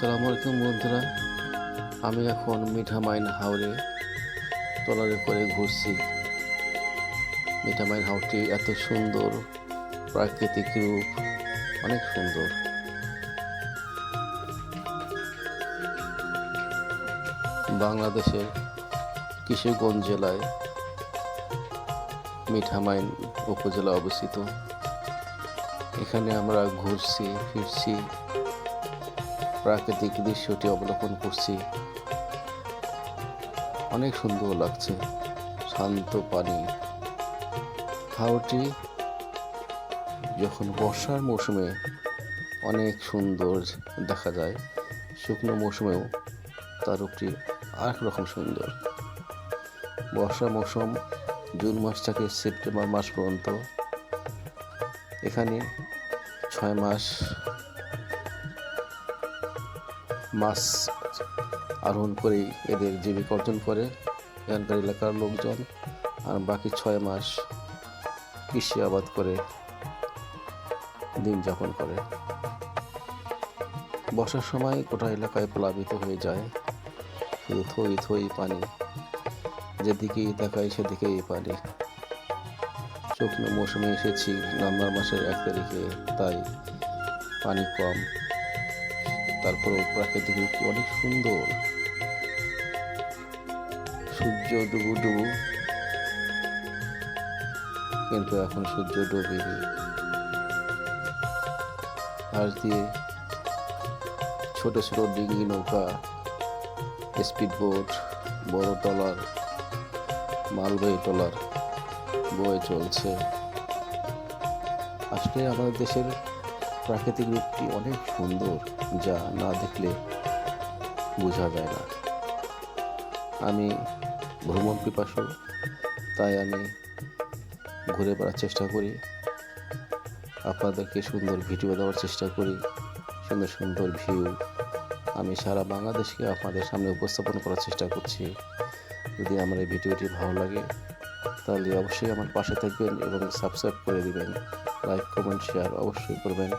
আসসালামু আলাইকুম বন্ধুরা। আমি এখন মিঠামাইন হাওড়ে ট্রলারে করে ঘুরছি। মিঠামাইন হাওড়টি এত সুন্দর, প্রাকৃতিক রূপ, অনেক সুন্দর। বাংলাদেশের কিশোরগঞ্জ জেলায় মিঠামাইন উপজেলা অবস্থিত। এখানে আমরা ঘুরছি, ফিরছি। প্রাকৃতিক দৃশ্যটি অবলোকন করছি। অনেক সুন্দর লাগছে। শান্ত পানি। হাওড়টি যখন বর্ষার মৌসুমে অনেক সুন্দর দেখা যায়, শুকনো মৌসুমেও তার রূপটি আরেক রকম সুন্দর। বর্ষা মৌসুম জুন মাস থেকে সেপ্টেম্বর মাস পর্যন্ত। এখানে ছয় মাস মাছ আরোহণ করেই এদের জীবিকা অর্জন করে। এখানকার এলাকার লোকজন আর বাকি ছয় মাস কৃষি আবাদ করে দিন যাপন করে। বর্ষার সময় গোটা এলাকায় প্লাবিত হয়ে যায় শুধু থই থই পানি, যেদিকেই তাকাই সেদিকেই পানি। শুকনো মৌসুমে এসেছি, নভেম্বর মাসের এক তারিখে, তাই পানি কম। তারপরেও প্রাকৃতিক রূপটি অনেক সুন্দর। সূর্য ডুবু ডুবু। কিন্তু এখন সূর্য ডুবেনি আর দিয়ে ছোট ছোট ডিঙ্গি নৌকা স্পিড বোট বড় ট্রলার, মালবাহী ট্রলার বয়ে চলছে। আসলে আমাদের দেশের প্রাকৃতিক রূপটি অনেক সুন্দর, যা না দেখলে বোঝা যায় না। আমি ভ্রমণ পিপাসু, তাই আমি ঘুরে বেড়ার চেষ্টা করি। আপনাদেরকে সুন্দর ভিডিও দেওয়ার চেষ্টা করি, সুন্দর সুন্দর ভিউ। আমি সারা বাংলাদেশকে আপনাদের সামনে উপস্থাপন করার চেষ্টা করছি। যদি আমার এই ভিডিওটি ভালো লাগে, তাহলে অবশ্যই আমার পাশে থাকবেন এবং সাবস্ক্রাইব করে দিবেন। লাইক কমেন্ট শেয়ার অবশ্যই করবেন।